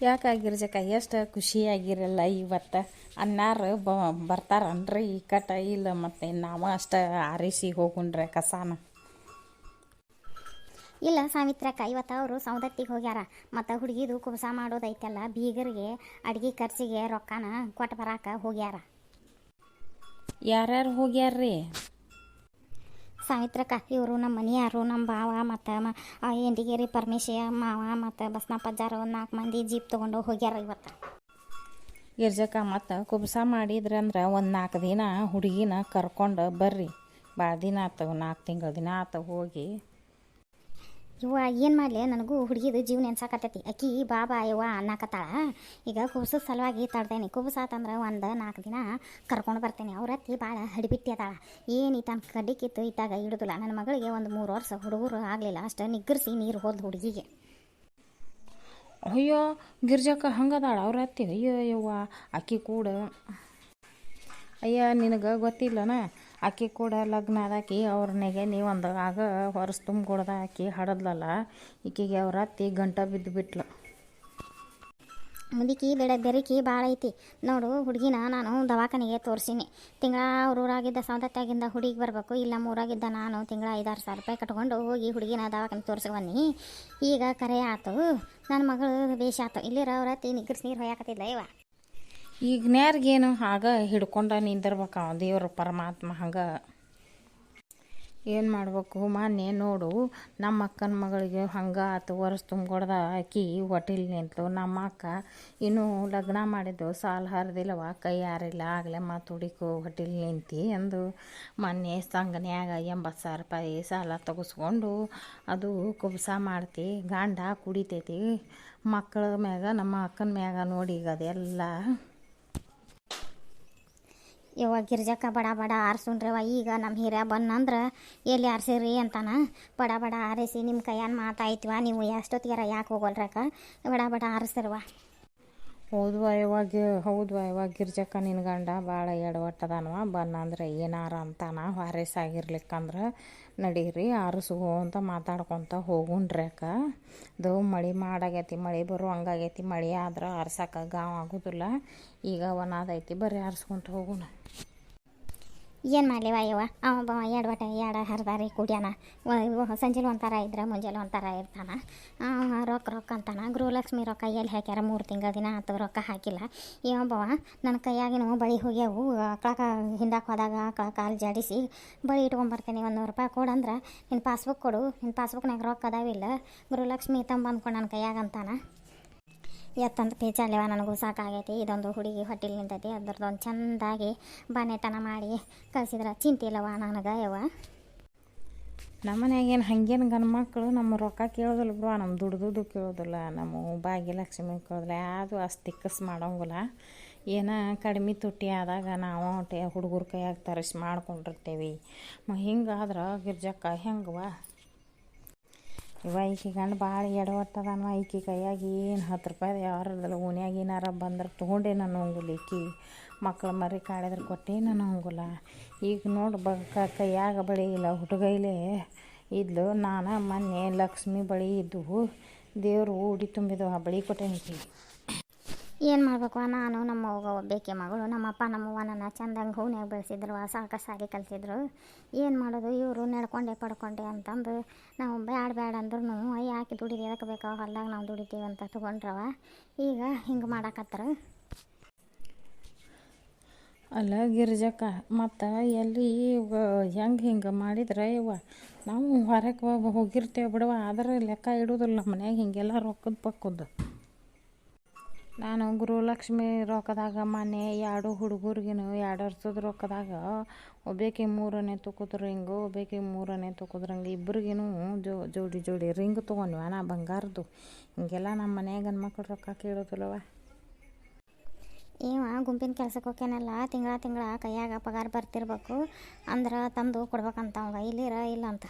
ಯಾಕಾಗಿರ್ಜಕ್ಕ ಎಷ್ಟು ಖುಷಿಯಾಗಿರಲ್ಲ ಇವತ್ತು? ಅನ್ನಾರು ಬ ಬರ್ತಾರನ್ರಿ ಈ ಕಟ. ಇಲ್ಲ ಮತ್ತು ನಾವು ಅಷ್ಟು ಆರಿಸಿ ಹೋಗುಂಡ್ರೆ ಕಸಾನ. ಇಲ್ಲ ಸಾವಿತ್ರಕ್ಕ ಇವತ್ತು ಅವರು ಸೌದತ್ತಿಗೆ ಹೋಗ್ಯಾರ. ಮತ್ತು ಹುಡುಗಿದು ಕುಬಸ ಮಾಡೋದೈತಲ್ಲ ಬೀಗರಿಗೆ ಅಡುಗೆ ಖರ್ಚಿಗೆ ರೊಕ್ಕನ ಕೊಟ್ಟು ಬರಾಕ ಹೋಗ್ಯಾರ. ಯಾರ್ಯಾರು ಹೋಗ್ಯಾರ್ರಿ? ಸಾವಿತ್ರಕ್ಕ ಇವರು ನಮ್ಮ ಮನೆಯಾರು ನಮ್ಮ ಭಾವ ಮತ್ತು ಮ ಎಂಡಿಗೇರಿ ಪರಮೇಶಿಯ ಮಾವ ಮತ್ತು ಬಸ್ನಪ್ಪಜ್ಜಾರು ಒಂದು ನಾಲ್ಕು ಮಂದಿ ಜೀಪ್ ತೊಗೊಂಡು ಹೋಗ್ಯಾರ ಇವತ್ತು. ಗಿರ್ಜಕ್ಕ ಮತ್ತು ಕುಬ್ಸ ಮಾಡಿದ್ರಂದ್ರೆ ಒಂದು ನಾಲ್ಕು ದಿನ ಹುಡುಗಿನ ಕರ್ಕೊಂಡು ಬರ್ರಿ. ಭಾಳ ದಿನ ಆಯ್ತು ನಾಲ್ಕು ತಿಂಗಳ ದಿನ ಆಯ್ತು ಹೋಗಿ. ಇವ ಏನು ಮಾಡಲಿ? ನನಗೂ ಹುಡುಗಿದು ಜೀವನ ಎನ್ಸಾಕತ್ತೈತಿ. ಅಕ್ಕಿ ಬಾಬಾ, ಯವ್ವ ಅನ್ನಕತ್ತಾಳ. ಈಗ ಕುಬ್ಸದ ಸಲುವಾಗಿ ತಡ್ದೇನಿ. ಕುಬ್ಸ ಆತಂದ್ರೆ ಒಂದು ನಾಲ್ಕು ದಿನ ಕರ್ಕೊಂಡು ಬರ್ತೇನೆ. ಅವ್ರ ಅತ್ತಿ ಭಾಳ ಹಡಿಬಿಟ್ಟಿ ಅದಾಳ. ಏನು ಈತನ ಕಡ್ಡಿ ಕಿತ್ತು ಇಟ್ಟಾಗ ಹಿಡಿದಿಲ್ಲ. ನನ್ನ ಮಗಳಿಗೆ ಒಂದು ಮೂರು ವರ್ಷ ಹುಡುಗರು ಆಗಲಿಲ್ಲ. ಅಷ್ಟು ನಿಗ್ಗರಿಸಿ ನೀರು ಹೋದ್ ಹುಡುಗಿಗೆ. ಅಯ್ಯೋ ಗಿರ್ಜಕ್ಕ ಹಂಗದಾಳ ಅವ್ರ ಅತ್ತಿ ಅಯ್ಯೋ, ಯವ್ವ ಅಕ್ಕಿ ಕೂಡ. ಅಯ್ಯ, ನಿನಗೆ ಗೊತ್ತಿಲ್ಲನ? ಅಕ್ಕಿ ಕೂಡ ಲಗ್ನ ಆದಾಕಿ ಅವ್ರ ನೆಗೆನಿ ಒಂದು ಆಗ ಹೊರಸು ತುಂಬಿಕೊಡ್ದ ಆಕಿ ಹಡದ್ಲಲ್ಲ, ಈಕಿಗೆ ಅವ್ರ ಅತ್ತಿ ಗಂಟ ಬಿದ್ದು ಬಿಟ್ಲು. ಮುದುಕಿ ಬೆಳೆ ಬೆರಿಕಿ ಭಾಳ ಐತಿ. ನೋಡು ಹುಡುಗಿನ ನಾನು ದವಾಖಾನೆಗೆ ತೋರಿಸೀನಿ. ತಿಂಗಳ ಊರಾಗಿದ್ದ ಸೌದತ್ತಾಗಿಂದ ಹುಡುಗಿ ಬರಬೇಕು, ಇಲ್ಲ ಊರಾಗಿದ್ದ ನಾನು ತಿಂಗಳ ಐದಾರು ಸಾವಿರ ರೂಪಾಯಿ ಕಟ್ಕೊಂಡು ಹೋಗಿ ಹುಡುಗಿನ ದವಾಖಾನೆ ತೋರಿಸಿ ಬನ್ನಿ. ಈಗ ಕರೆ ಆತು ನನ್ನ ಮಗಳು ಬೇಷ ಆತು. ಇಲ್ಲಿರೋ ಅವ್ರ ಅತ್ತಿ ನಿಗ್ಗರ್ಸ್ ನೀರು ಹೊಯ್ಯಾಕತ್ತಿದ್ಲ ಇವ ಈಗ ನ್ಯಾರ್ಗೇನು ಆಗ ಹಿಡ್ಕೊಂಡ ನಿಂದಿರ್ಬೇಕು ದೇವ್ರ ಪರಮಾತ್ಮ ಹಂಗೆ. ಏನು ಮಾಡ್ಬೇಕು ಮೊನ್ನೆ ನೋಡು, ನಮ್ಮ ಅಕ್ಕನ ಮಗಳಿಗೆ ಹಂಗೆ ಆತು, ವರ್ಷ ತುಂಬಿಕೊಡ್ದ ಆಕಿ ಹೊಟ್ಟಿಲ್ ನಿಂತು ನಮ್ಮ ಅಕ್ಕ ಇನ್ನೂ ಲಗ್ನ ಮಾಡಿದ್ದು ಸಾಲ ಹರಿದಿಲ್ಲವ, ಕೈ ಯಾರಿಲ್ಲ, ಆಗಲೇ ಮತ್ತು ಹುಡುಕು ಹೊಟ್ಟಿಲ್ ನಿಂತಿ ಅಂದು ಮೊನ್ನೆ ಸಂಘನ್ಯಾಗ ಎಂಬತ್ತು ಸಾವಿರ ರೂಪಾಯಿ ಸಾಲ ತೆಗೆಸ್ಕೊಂಡು ಅದು ಕುಬ್ಸ ಮಾಡ್ತಿ, ಗಾಂಡ ಕುಡಿತೈತಿ, ಮಕ್ಕಳ ಮ್ಯಾಗ ನಮ್ಮ ಅಕ್ಕನ ಮ್ಯಾಗ ನೋಡಿ ಈಗ ಅದೆಲ್ಲ ಯವ್ವ ಗಿರ್ಜಕ್ಕ ಬಡ ಬಡ ಆರಿಸೋಣ್ರವ ಈಗ ನಮ್ಮ ಹಿರಿಯ ಬಂದಂದ್ರೆ ಎಲ್ಲಿ ಆರಿಸಿರಿ ಅಂತಾನ. ಬಡ ಬಡ ಆರಿಸಿ ನಿಮ್ಮ ಕೈಯಾನ ಮಾತಾಯ್ತಿವ, ನೀವು ಎಷ್ಟೊತ್ತಿಗಾರ ಯಾಕೆ ಹೋಗಲ್ರಕ್ಕ? ಬಡ ಬಡ ಆರಿಸ್ತಿರವ. ಹೌದ್ವ ಇವಾಗ ಹೌದ್ವ ಇವಾಗ ಗಿರ್ಜಕ್ಕ ನಿನ್ನ ಗಂಡ ಭಾಳ ಎಡವಟ್ಟದನವ ಬನ್ನಂದ್ರೆ ಏನಾರ ಅಂತಾನ ಹಾರೇಸಾಗಿರ್ಲಿಕ್ಕಂದ್ರೆ ನಡೀರಿ ಆರಿಸು ಅಂತ ಮಾತಾಡ್ಕೊತ ಅಕ್ಕ. ಅದು ಮಳೆ ಮಾಡಾಗೈತಿ, ಮಳೆ ಬರೋ ಹಂಗಾಗೈತಿ ಮಳೆ ಆದ್ರೆ ಆರ್ಸಕ್ಕೆ ಗಾವ್ ಆಗೋದಿಲ್ಲ. ಈಗ ಒಂದಾದೈತಿ ಬರೀ ಆರಿಸ್ಕೊಂತ ಹೋಗೋಣ. ಏನು ಮಾಡಲಿವ ಯವ್ವ ಅವ ಎರಡು ಬಟ್ಟೆ ಎರಡು ಹರಿದಾರಿ ಕುಡ್ಯಾನ. ಸಂಜೆಲಿ ಒಂಥರ ಇದ್ರೆ ಮುಂಜಾನೆ ಒಂಥರ ಇರ್ತಾನ. ರೊಕ್ಕ ರೊಕ್ಕ ಅಂತಾನೆ. ಗೃಹಲಕ್ಷ್ಮಿ ರೊಕ್ಕ ಎಲ್ಲಿ ಹಾಕ್ಯಾರ? ಮೂರು ತಿಂಗಳ ದಿನ ಆತು ರೊಕ್ಕ ಹಾಕಿಲ್ಲ. ಇವೊಬ್ಬವ ನನ್ನ ಕೈಯಾಗಿನ ಬಳಿ ಹೋಗ್ಯಾವು. ಕಳಕ ಹಿಂದಕ್ಕೆ ಹೋದಾಗ ಕಳ ಕಾಲು ಜಾಡಿಸಿ, ಬಳಿ ಇಟ್ಕೊಂಬರ್ತೀನಿ ಒಂದು ನೂರು ರೂಪಾಯಿ ಕೊಡಂದ್ರೆ ನಿನ್ನ ಪಾಸ್ಬುಕ್ ಕೊಡು. ನಿನ್ನ ಪಾಸ್ಬುಕ್ನಾಗ ರೊಕ್ಕ ಅದಾವಿಲ್ಲ ಗೃಹಲಕ್ಷ್ಮಿ ತಂಬಂದ್ಕೊಂಡು ನನ್ನ ಕೈಯಾಗ ಅಂತಾನ. ಎತ್ತಂತ ಪೇಚಾಲೆವ ನನಗೂ ಸಾಕಾಗೈತಿ. ಇದೊಂದು ಹುಡುಗಿ ಹೊಟ್ಟಿಲ್ ನಿಂತೈತಿ. ಅದ್ರದ್ದೊಂದು ಚೆಂದಾಗಿ ಬಾನೆತನ ಮಾಡಿ ಕಳ್ಸಿದ್ರೆ. ಚಿಂತೆ ಇಲ್ಲವ ನನಗೆ ಯವ್ವ. ನಮ್ಮ ಮನ್ಯಾಗೇನು ಹಂಗೇನು ಗಂಡು ಮಕ್ಕಳು ನಮ್ಮ ರೊಕ್ಕ ಕೇಳೋದಿಲ್ಲ ಬ್ರೋ. ನಮ್ಮ ದುಡ್ದು ಕೇಳೋದಿಲ್ಲ. ನಮ್ಮ ಭಾಗ್ಯಲಕ್ಷ್ಮಿ ಕೇಳೋದಿಲ್ಲ. ಯಾವುದು ಅಷ್ಟು ತಿಕ್ಕಸ್ ಮಾಡೋಂಗಿಲ್ಲ. ಏನೋ ಕಡಿಮೆ ತುಟ್ಟಿ ಆದಾಗ ನಾವು ಹುಡುಗರ ಕೈಯಾಗ ತರಿಸಿ ಮಾಡ್ಕೊಂಡಿರ್ತೇವೆ. ಹಿಂಗಾದ್ರೆ ಗಿರ್ಜಕ್ಕ ಹೆಂಗವ? ಇವ ಈಕಿ ಗಂಡು ಭಾಳ ಎಡವಟ್ಟದನ್ವ. ಈಕಿ ಕೈಯಾಗ ಏನು ಹತ್ತು ರೂಪಾಯಿ ಯಾರದಲ್ಲ ಓನ್ಯಾಗ ಏನಾರ ಬಂದ್ರೆ ತೊಗೊಂಡೆ ನಾನು ಹೋಗುಲ್ಲ ಈಕಿ. ಮಕ್ಳು ಮರಿ ಕಾಡಿದ್ರೆ ಕೊಟ್ಟೆ ನಾನು ಹೋಗುಲ್ಲ ಈಗ ನೋಡಿ ಬ ಕೈಯಾಗ ಬಳಿ ಇಲ್ಲ, ಹುಡುಗೈಲೆ ಇದ್ಲು. ನಾನು ಮೊನ್ನೆ ಲಕ್ಷ್ಮಿ ಬಳಿ ಇದ್ದು ದೇವರು ಉಡಿ ತುಂಬಿದವು, ಆ ಬಳಿ ಕೊಟ್ಟೆ ಈಕಿಗೆ ಏನು ಮಾಡಬೇಕು ನಾನು ನಮ್ಮ ಅವ್ಗ ಒಬ್ಬೇಕೆ ಮಗಳು. ನಮ್ಮಪ್ಪ ನಮ್ಮವ್ವ ನನ್ನ ಚಂದಂಗೆ ಹೂನ್ಯಾಗ ಬೆಳೆಸಿದ್ರು ಸಾಕ ಸಾರಿ ಕಲಿಸಿದ್ರು. ಏನು ಮಾಡೋದು? ಇವರು ನಡ್ಕೊಂಡೆ, ಪಡ್ಕೊಂಡೆ ಅಂತಂದು ನಾವು ಬ್ಯಾಡ ಬ್ಯಾಡ ಅಂದ್ರೂ ಯಾಕೆ ದುಡಿದು ಎದಕ್ಕೆ ಬೇಕಾವ ಹೊಲ್ದಾಗ ನಾವು ದುಡಿತೀವಿ ಅಂತ ತೊಗೊಂಡ್ರವ. ಈಗ ಹಿಂಗೆ ಮಾಡಾಕತ್ತಾರ. ಅಲ್ಲ ಗಿರ್ಜಕ್ಕ, ಮತ್ತು ಎಲ್ಲಿ ಹೆಂಗೆ ಹಿಂಗೆ ಮಾಡಿದ್ರೆ ಇವ? ನಾವು ಹೊರಗೆ ಹೋಗಿರ್ತೇವೆ ಬಿಡವ ಆದ್ರೆ ಲೆಕ್ಕ ಇಡೋದಿಲ್ಲ, ಮನ್ಯಾಗ ಹಿಂಗೆಲ್ಲ ರೊಕ್ಕದ ಪಕ್ಕದ್ದು ನಾನು ಗೃಹಲಕ್ಷ್ಮಿ ರೊಕ್ಕದಾಗ ಮನೆ ಎರಡು ಹುಡುಗರಿಗೂ ಎರಡು ವರ್ಷದ ರೊಕ್ಕದಾಗ ಒಬ್ಬಾಕಿ ಮೂರನೇ ತೊಗೋದ್ರು ಹಿಂಗೆ ಒಬ್ಬಾಕಿ ಮೂರನೇ ತುಕುದ್ರಂಗೆ ಇಬ್ರಿಗೇನು ಜೋ, ಜೋಡಿ ಜೋಡಿ ರಿಂಗ್ ತೊಗೊಂಡ್ವ ನಾ ಬಂಗಾರದ್ದು ಹಿಂಗೆಲ್ಲ ನಮ್ಮ ಮನೆಯಾಗ ಗಂಡು ಮಕ್ಳು ರೊಕ್ಕ ಕೇಳೋದಿಲ್ಲವ ಇವ ಗುಂಪಿನ ಕೆಲ್ಸಕ್ಕೆ ಹೋಗ್ಯಾನಲ್ಲ ತಿಂಗಳ ತಿಂಗಳ ಕೈಯಾಗ ಪಗಾರ ಬರ್ತಿರ್ಬೇಕು, ಅಂದ್ರೆ ತಂದು ಕೊಡ್ಬೇಕಂತ ಅವಂಗ ಇಲ್ಲಿರ ಇಲ್ಲ ಅಂತ.